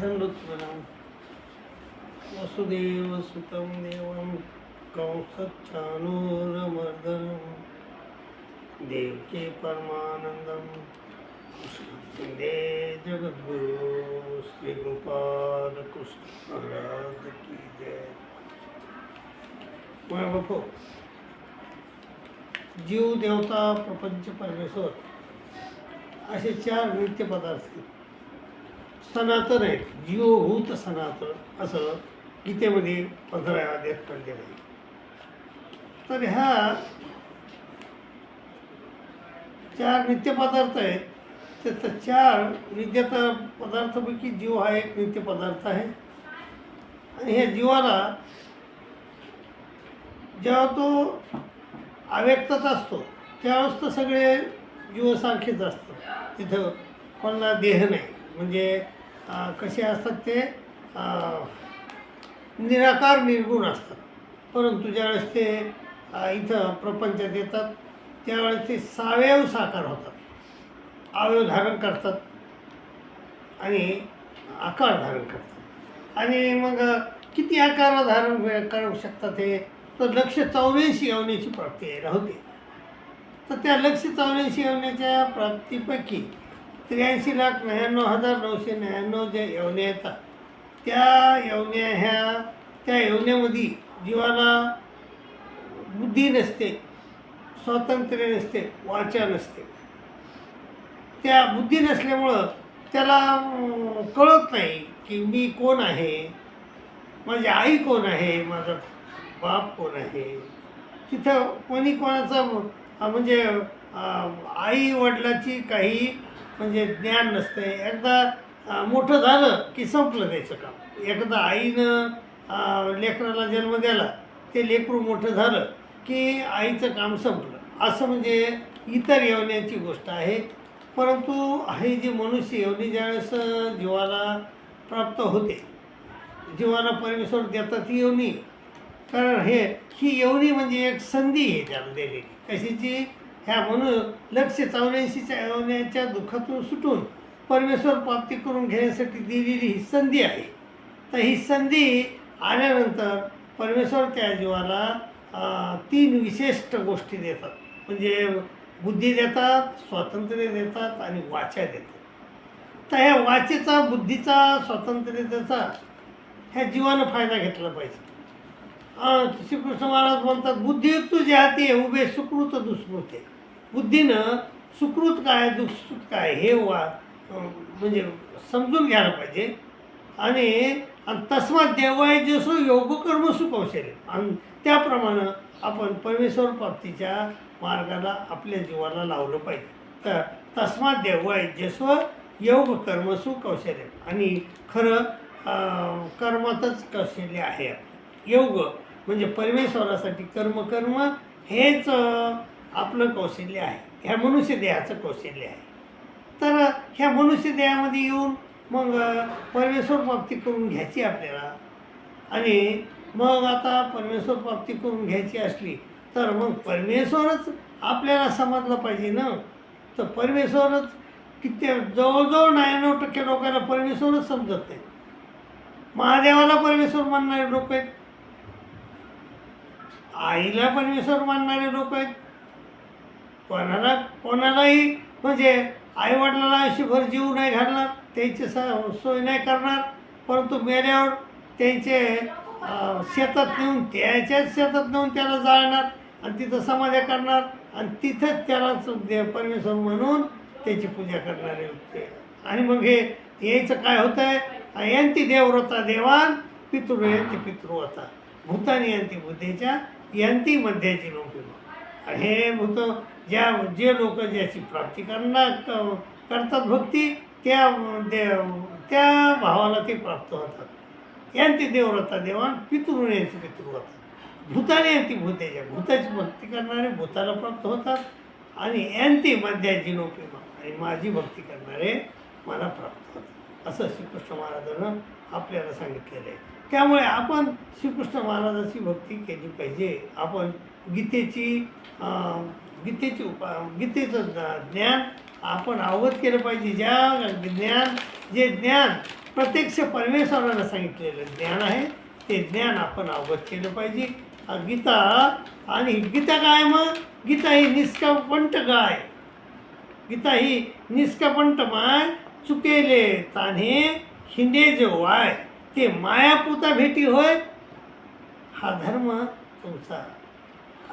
दंडोत्तरम वसुदेव सुतं देवं कंसच्छानूरमर्दनं देवके परमानंदम वंदे जगद्गुरु श्री गोपाल कृष्ण महाराज की जय। माझ्या बापू जीव देवता प्रपंच परमेश्वर असे चार नित्य पदार्थ आहेत. सनातन आहे. जीवभूत सनातन असं गीतेमध्ये पंधराव्या अध्यात पडलेलं आहे तर ह्या चार नित्य पदार्थ आहेत. तर त्या चार नित्य पदार्थापैकी जीव हा एक नित्य पदार्थ आहे. आणि ह्या जीवाला जेव्हा तो अव्यक्तच असतो त्यावेळेस तर सगळे जीवसारखेच असतात. तिथं कोणाला देह नाही. म्हणजे कसे असतात ते निराकार निर्गुण असतात. परंतु ज्यावेळेस ते इथं प्रपंचात येतात त्यावेळेस ते सावयव साकार होतात. अवयव धारण करतात आणि आकार धारण करतात. आणि मग किती आकार धारण करू शकतात हे? तर लक्ष चौऱ्याऐंशी येवण्याची प्राप्ती यायला होते तर त्या लक्ष चौऱ्याऐंशी येवण्याच्या प्राप्तीपैकी त्र्याऐंशी लाख नव्याण्णव हजार नऊशे नव्याण्णव ज्या येवण्या येतात त्या येवण्या ह्या त्या येवण्यामध्ये जीवाला बुद्धी नसते स्वातंत्र्य नसते वाचा नसते. त्या बुद्धी नसल्यामुळं त्याला कळत नाही की मी कोण आहे माझी आई कोण आहे माझा बाप कोण आहे. तिथं कोणी कोणाचा म्हणजे आई वडिलाची काही म्हणजे ज्ञान नसते एकदा मोठं झालं की संपलं त्याचं काम. एकदा आईनं लेकराला जन्म द्याला ते लेकरू मोठं झालं की आईचं काम संपलं. असं म्हणजे इतर येवण्याची गोष्ट आहे. परंतु हे जे मनुष्य येवणी ज्यावेळेस जीवाला प्राप्त होते जीवाला परमेश्वर देतात ती येवणी. कारण हे ही येवणी म्हणजे एक संधी आहे त्याला दिलेली. कशाची? ह्या म्हणून लक्ष चौऱ्याऐंशीच्या येवण्याच्या दुःखातून सुटून परमेश्वर प्राप्ती करून घेण्यासाठी दिलेली ही संधी आहे. तर ही संधी आल्यानंतर परमेश्वर त्या जीवाला तीन विशिष्ट गोष्टी देतात. म्हणजे बुद्धी देतात स्वातंत्र्य देतात आणि वाचा देतात. तर ह्या वाचेचा बुद्धीचा स्वातंत्र्यतेचा ह्या जीवानं फायदा घेतला पाहिजे. श्रीकृष्ण महाराज म्हणतात बुद्धी तुझ्या हाती उभे सुकृत दुष्कृते. बुद्धीनं सुकृत काय दुःखसुत काय हे वा म्हणजे समजून घ्यायला पाहिजे. आणि तस्मात देवाय योग योगकर्म सुकौशल्य आणि त्याप्रमाणे आपण परमेश्वर प्राप्तीच्या मार्गाला आपल्या जीवाला लावलं पाहिजे. तर तस्मात देवाय जसं योग कर्म सुकौशल्य आणि खरं कर्मातच कौशल्य आहे. योग म्हणजे परमेश्वरासाठी कर्म कर्म हेच आपलं कौशल्य आहे. ह्या मनुष्यदेहाचं कौशल्य आहे. तर ह्या मनुष्यदेहामध्ये येऊन मग परमेश्वर प्राप्ती करून घ्यायची आपल्याला. आणि मग आता परमेश्वर प्राप्ती करून घ्यायची असली तर मग परमेश्वरच आपल्याला समजलं पाहिजे ना? तर परमेश्वरच किती जवळजवळ नव्याण्णव टक्के लोकांना परमेश्वरच समजत नाही. महादेवाला परमेश्वर मानणारे लोक आहेत. आईला परमेश्वर मानणारे लोक आहेत. कोणाला कोणालाही म्हणजे आईवडिलाला आयुष्यभर जीव नाही घालणार त्यांची स सोय नाही करणार परंतु मेल्यावर त्यांचे शेतात नेऊन त्याच्याच शेतात नेऊन त्याला जाळणार आणि तिथं समाध्या करणार आणि तिथंच त्याला दे परमेश्वर म्हणून त्याची पूजा करणारे होते. आणि मग हे यायचं काय होतं आहे यंती देवव्रता देवान पितृ यांती पितृवता भूतानी यंती बुद्धेच्या यांती मध्याची लोक हे भूत ज्या जे लोक ज्याची प्राप्ती करणार क- करतात भक्ती त्या देव त्या भावाला ते प्राप्त होतात. यांती देवव्रता देवान पितृ होतात. भूताने यांती भूतेच्या भूताची भक्ती करणारे भूताला प्राप्त होतात आणि यांती मध्याची नोकरी आणि माझी भक्ती करणारे मला प्राप्त होतात. असं श्रीकृष्ण महाराजानं आपल्याला सांगितलेलं आहे. त्यामुळे आपण श्रीकृष्ण महाराजाची भक्ती केली पाहिजे. आपण गीतेची गीतेची उपा गीतेचं ज्ञान आपण अवगत केलं पाहिजे. ज्या ज्ञान जे ज्ञान प्रत्यक्ष परमेश्वरानं सांगितलेलं ज्ञान आहे ते ज्ञान आपण अवगत केलं पाहिजे. गीता आणि गीता काय मग? गीता ही निष्कपंट गाय. गीता ही निष्कपंट माय चुकेले तान्हे हिंडे जो वाय. ते मायापुता भेटी होय. हा धर्म तुमचा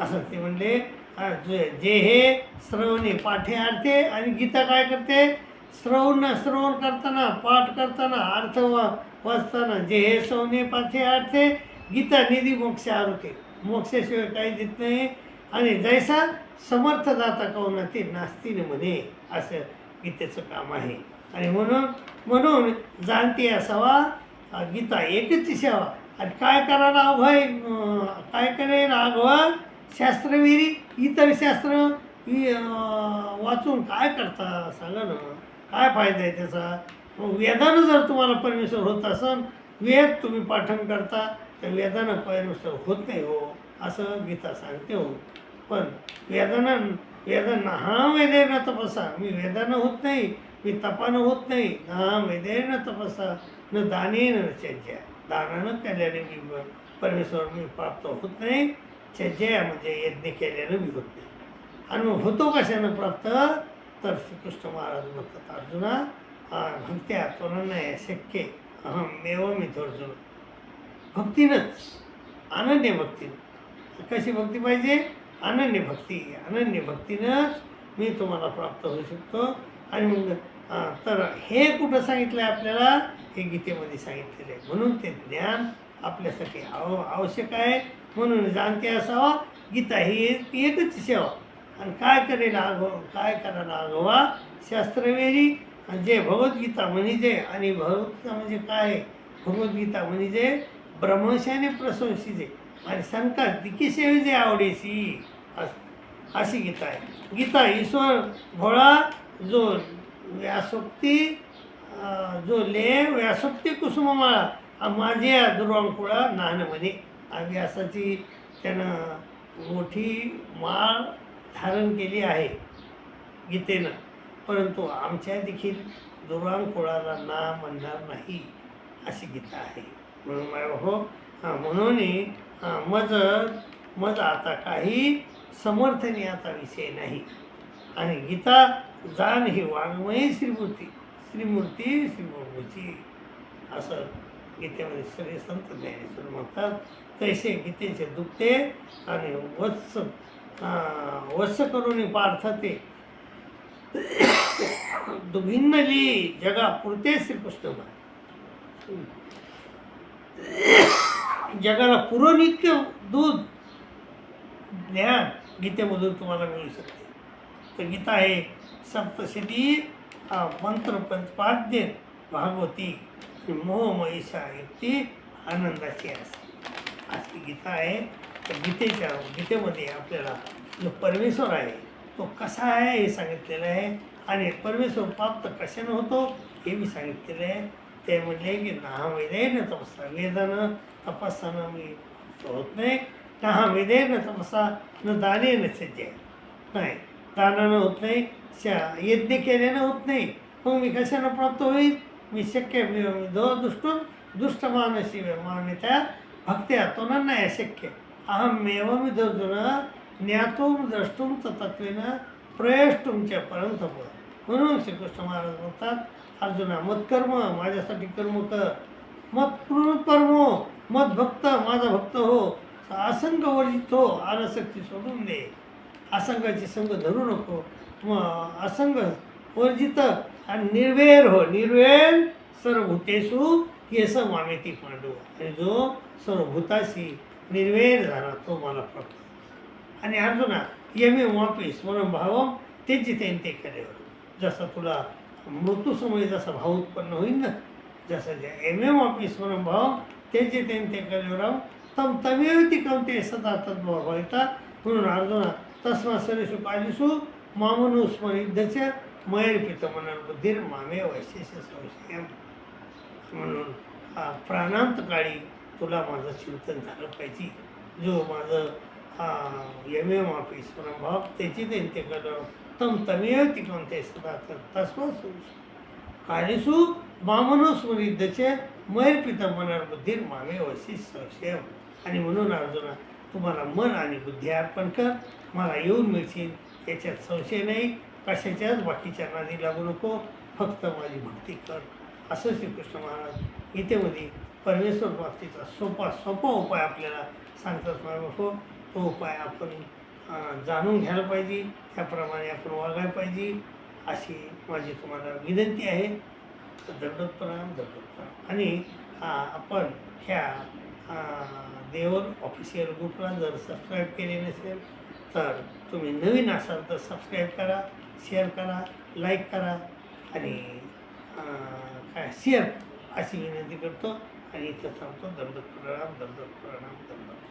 असं ते म्हणले जे जे हे श्रवणे पाठे अर्थे आणि गीता काय करते? श्रवण श्रवण करताना पाठ करताना अर्थ वा वाचताना जे हे श्रवणे पाठे अर्थे गीता निधी मोक्ष आरोते मोक्षाशिवाय काही देत नाही. आणि जैसा समर्थ जाता कौन ते नास्तीन म्हणे असं गीतेचं काम आहे. आणि म्हणून म्हणून जाणते असावा गीता एकच सेवा. आणि काय करायला अभय काय करेल आघवा शास्त्रविरी इतर शास्त्र वाचून काय करता सांगा ना? काय फायदा आहे त्याचा? मग वेदानं जर तुम्हाला परमेश्वर होत असन वेद तुम्ही पाठन करता तर वेदानं परमेश्वर होत नाही हो असं गीता सांगते हो. पण वेदानं वेदांना हा वेदेनं तपसा. मी वेदानं होत नाही मी तपानं होत नाही. हा वेदेनं तपसा. न दाने न चर्चा दानानं केल्याने मी परमेश्वर मी प्राप्त होत नाही. चर्चा म्हणजे यज्ञ केल्यानं मी होत नाही आणि मग होतो कशानं प्राप्त? तर श्रीकृष्ण महाराज म्हणतात अर्जुना आ, भक्त्या त्वरन्न शक्य अहम मेव मी अर्जुन. भक्तीनंच? अनन्य भक्तीनं कशी भक्ती पाहिजे? अनन्य भक्ती. अनन्य भक्तीनंच मी तुम्हाला प्राप्त होऊ शकतो. आणि मग तर हे कुठं सांगितलं आहे आपल्याला? हे गीतेमध्ये सांगितलेलं आहे. म्हणून ते ज्ञान आपल्यासाठी आव आवश्यक आहे. म्हणून जाणते असावा. गीता ही एक- एकच सेवा. आणि काय करेल आगो काय करायला आगोवा? शास्त्रवेरी आणि जे भगवद्गीता म्हणजे आणि भगवद्गीता म्हणजे काय? आहे? भगवद्गीता म्हणजे ब्रह्मशाने प्रशंसिजे आणि शंका दिकीसेवी जे आवडेसी. अस- अशी गीता आहे. गीता ईश्वर भोळा जो व्यासोक्ती जो ले व्यासोक्ती कुसुममाळा माझे दुर्वांकुळा नान म्हणे त्यानं मोठी माळ धारण केली आहे गीतेनं. परंतु आमच्या देखील दुर्वांकुळाला ना म्हणणार नाही अशी गीता आहे. म्हणून हो हां म्हणून मज मज आता काही समर्थनी आता विषय नाही. आणि गीता जाण ही वाङ्मयी श्रीमूर्ती. श्रीमूर्ती श्रीमूर्ती. असं गीतेमध्ये श्री संत ज्ञानेश्वर म्हणतात. तैसे गीतेचे दुखते आणि वत्स वत्स करून पार्थते. दुभिन्नली जगा पुरते श्रीकृष्ण म्हणे. जगाला पुरवून इतकं दूध ज्ञान गीतेमधून तुम्हाला मिळू शकते. तर गीता आहे सप्तशती मंत्र पंचपाद्य भागवती मोहमयीशा युक्ती आनंदाची असते. अशी गीता आहे. तर गीतेच्या गीतेमध्ये आपल्याला जो परमेश्वर आहे तो कसा आहे हे सांगितलेलं आहे आणि परमेश्वर प्राप्त कशानं होतो हे मी सांगितलेलं आहे. ते म्हणले की ना वेदेन तपसा वेदानं तपासानं मी प्राप्त होत नाही. ना वेदेन तपसा न दाने न सज्जे नाही दानानं होत नाही शा यज्ञ केल्यानं होत नाही. मग मी कशानं प्राप्त होईल? शक्य मी दो दुष्ट दुष्ट मानसी मान्यता भक्त्या तो नाही शक्य। अहम एवं ज्ञातुं ज्ञातुम द्रष्टुम तत्वेन प्रयष्टुम च पर्यंत म्हणून श्रीकृष्ण महाराज म्हणतात अर्जुना मत्कर्म माझ्यासाठी कर्म कर। मत पूर्ण कर्म मत भक्त माझा भक्त हो। असंग वर्जित हो आनसक्ती सोडून दे। असंगाची संग धरू नको। मग असंग वर्जित आणि निर्वेर हो निर्वेर सर्वभूतेसु येस मामेती पांडू आणि जो सर्वभूताशी निर्वेर झाला तो मला प्राप्त आणि अर्जुना यमे वापी स्मरण भावम त्यांची ते ते केल्यावर जसं तुला मृत्यूसमयी जसा भाव उत्पन्न होईल ना जसं जे एम एम वापी स्मरण भाव तेचे ते ते केल्यावर तम तमेव ती कवते सदा तद्भाव व्हायता म्हणून अर्जुना तस्मा सरेषु कालिषु मामनु स्मरिद्धस्य मयर्पित मनन बुद्धीर मामे वैशेष संशयम म्हणून हा प्राणांत काळी तुला माझं चिंतन झालं पाहिजे. जो माझं यम एम एम ऑफिस भाव त्याची ते ते तम तमेव ती ते सदा तस्मा कार्यसु बामनो स्मरिद्धचे मैर पिता बुद्धीर मामे वैशिष्य संशयम. आणि म्हणून अर्जुना तुम्हाला मन आणि बुद्धी अर्पण कर. मला येऊन मिळशील. याच्यात संशय नाही. कशाच्याच बाकीच्या नादी लागू नको फक्त माझी भक्ती कर. असं श्रीकृष्ण महाराज गीतेमध्ये परमेश्वर प्राप्तीचा सोपा सोपा उपाय आपल्याला सांगतात महाराज हो. तो उपाय आपण जाणून घ्यायला पाहिजे त्याप्रमाणे आपण वागायला पाहिजे अशी माझी तुम्हाला विनंती आहे. दंडोत प्रणाम प्रणाम. आणि आपण ह्या देवर ऑफिशियल ग्रुपला जर सबस्क्राईब केले नसेल तर तुम्ही नवीन असाल तर सबस्क्राईब करा शेअर करा लाईक करा आणि काय शेअर अशी विनंती करतो आणि इथं थांबतो. दंडोत प्रणाम दंडोत प्रणाम दंडोत